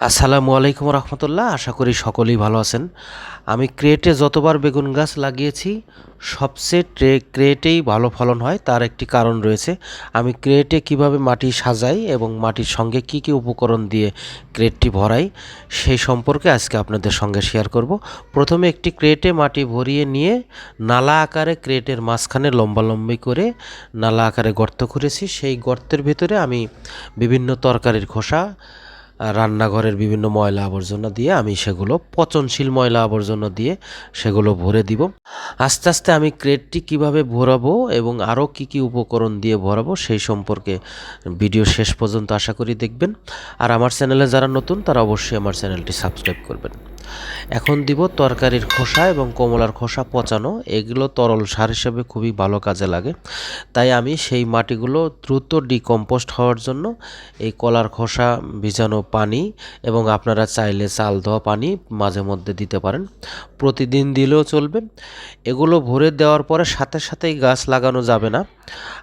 আসসালামু আলাইকুম রহমতুল্লাহ, আশা করি সকলেই ভালো আছেন। আমি ক্রেটে যতবার বেগুন গাছ লাগিয়েছি, সবচেয়ে ট্রে, ক্রেটেই ভালো ফলন হয়, তার একটি কারণ রয়েছে। আমি ক্রেটে কীভাবে মাটি সাজাই এবং মাটির সঙ্গে কি কি উপকরণ দিয়ে ক্রেটটি ভরাই, সেই সম্পর্কে আজকে আপনাদের সঙ্গে শেয়ার করব। প্রথমে একটি ক্রেটে মাটি ভরিয়ে নিয়ে নালা আকারে ক্রেটের মাঝখানে লম্বালম্বি করে নালা আকারে গর্ত করেছি। সেই গর্তের ভিতরে আমি বিভিন্ন তরকারির খোসা রান্নাঘরের বিভিন্ন ময়লা আবর্জনা দিয়ে আমি সেগুলো, পচনশীল ময়লা আবর্জনা দিয়ে সেগুলো ভরে দিব। আস্তে আস্তে আমি ক্রেটটি কীভাবে ভরাবো এবং আরও কি কি উপকরণ দিয়ে ভরাবো সেই সম্পর্কে ভিডিও শেষ পর্যন্ত আশা করি দেখবেন। আর আমার চ্যানেলে যারা নতুন, তারা অবশ্যই আমার চ্যানেলটি সাবস্ক্রাইব করবেন। এখন দিব তরকারির খোসা এবং কমলার খোসা পচানো। এগুলো তরল সার হিসেবে খুবই ভালো কাজে লাগে। তাই আমি সেই মাটিগুলো দ্রুত ডিকম্পোস্ট হওয়ার জন্য এই কলার খোসা, ভিজানো পানি এবং আপনারা চাইলে চাল ধোয়া পানি মাঝে মধ্যে দিতে পারেন। প্রতিদিন দিলেও চলবে। এগুলো ভরে দেওয়ার পরে সাথে সাথেই গাছ লাগানো যাবে না।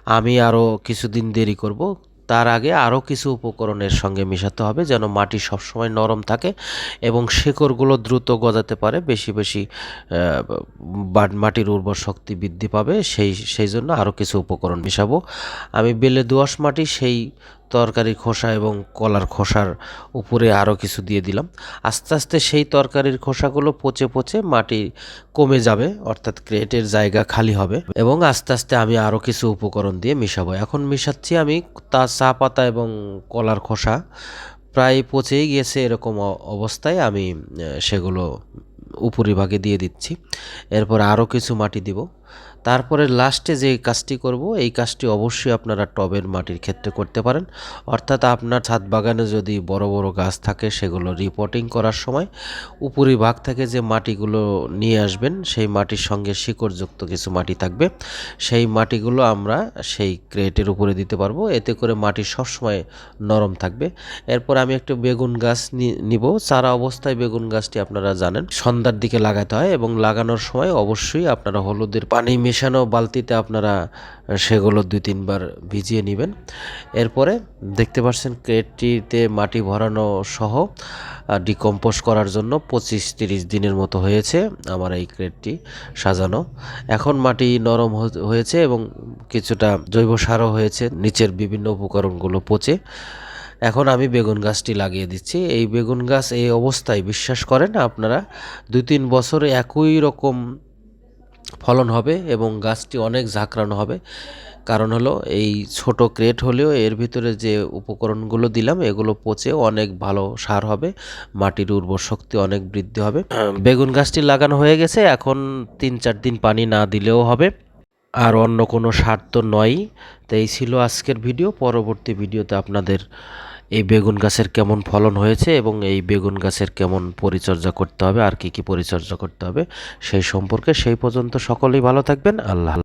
আমি আরও কিছুদিন দেরি করব। তার আগে আরও কিছু উপকরণের সঙ্গে মেশাতে হবে যেন মাটি সবসময় নরম থাকে এবং শেকড়গুলো দ্রুত গজাতে পারে, বেশি বেশি মাটির উর্বর শক্তি বৃদ্ধি পাবে। সেই সেই জন্য আরও কিছু উপকরণ মেশাবো। আমি বেলে দোয়াশ মাটি, সেই তরকারির খোসা এবং কলার খোসার উপরে আরও কিছু দিয়ে দিলাম। আস্তে আস্তে সেই তরকারির খোসাগুলো পচে পচে মাটি কমে যাবে, অর্থাৎ ক্রেটের জায়গা খালি হবে এবং আস্তে আস্তে আমি আরও কিছু উপকরণ দিয়ে মিশাবো। এখন মিশাচ্ছি আমি তা চা পাতা এবং কলার খোসা। প্রায় পচেই গিয়েছে এরকম অবস্থায় আমি সেগুলো উপরিভাগে দিয়ে দিচ্ছি। এরপর আরও কিছু মাটি দিব। তারপরে লাস্টে যে কাজটি করব, এই কাজটি অবশ্যই আপনারা টবের মাটির ক্ষেত্রে করতে পারেন। অর্থাৎ আপনার ছাদ বাগানে যদি বড় বড় গাছ থাকে, সেগুলো রিপোর্টিং করার সময় উপরিভাগ থেকে যে মাটিগুলো নিয়ে আসবেন, সেই মাটির সঙ্গে শিকড়যুক্ত কিছু মাটি থাকবে। সেই মাটিগুলো আমরা সেই ক্রেটের উপরে দিতে পারব। এতে করে মাটি সবসময় নরম থাকবে। এরপর আমি একটা বেগুন গাছ নিব। চারা অবস্থায় বেগুন গাছটি আপনারা জানেন, সন্ধ্যার দিকে লাগাতে হয় এবং লাগানোর সময় অবশ্যই আপনারা হলুদের পানি মেশানো বালতিতে আপনারা সেগুলো দুই তিনবার ভিজিয়ে নেবেন। এরপরে দেখতে পাচ্ছেন ক্রেটটিতে মাটি ভরানো সহ ডিকম্পোজ করার জন্য পঁচিশ তিরিশ দিনের মতো হয়েছে আমার এই ক্রেটটি সাজানো। এখন মাটি নরম হয়েছে এবং কিছুটা জৈব সারও হয়েছে, নিচের বিভিন্ন উপকরণগুলো পচে। এখন আমি বেগুন গাছটি লাগিয়ে দিচ্ছি। এই বেগুন গাছ এই অবস্থায় বিশ্বাস করেন আপনারা, দুই তিন বছরে একই রকম ফলন হবে এবং গাছটি অনেক ঝাঁকড়ানো হবে। কারণ হলো এই ছোট ক্রেট হলেও এর ভিতরে যে উপকরণগুলো দিলাম এগুলো পচে অনেক ভালো সার হবে মাটির উর্বর শক্তি অনেক বৃদ্ধি হবে। বেগুন গাছটি লাগানো হয়ে গেছে এখন তিন চার দিন পানি না দিলেও হবে। আর অন্য কোনো স্বার্থ নয় তো এই ছিল আজকের ভিডিও। পরবর্তী ভিডিওতে আপনাদের এই বেগুন গাছের কেমন ফলন হয়েছে এবং এই বেগুন গাছের কেমন পরিচর্যা করতে হবে, আর কি কি পরিচর্যা করতে হবে, সেই সম্পর্কে সেই পর্যন্ত সকলেই ভালো থাকবেন। আল্লাহ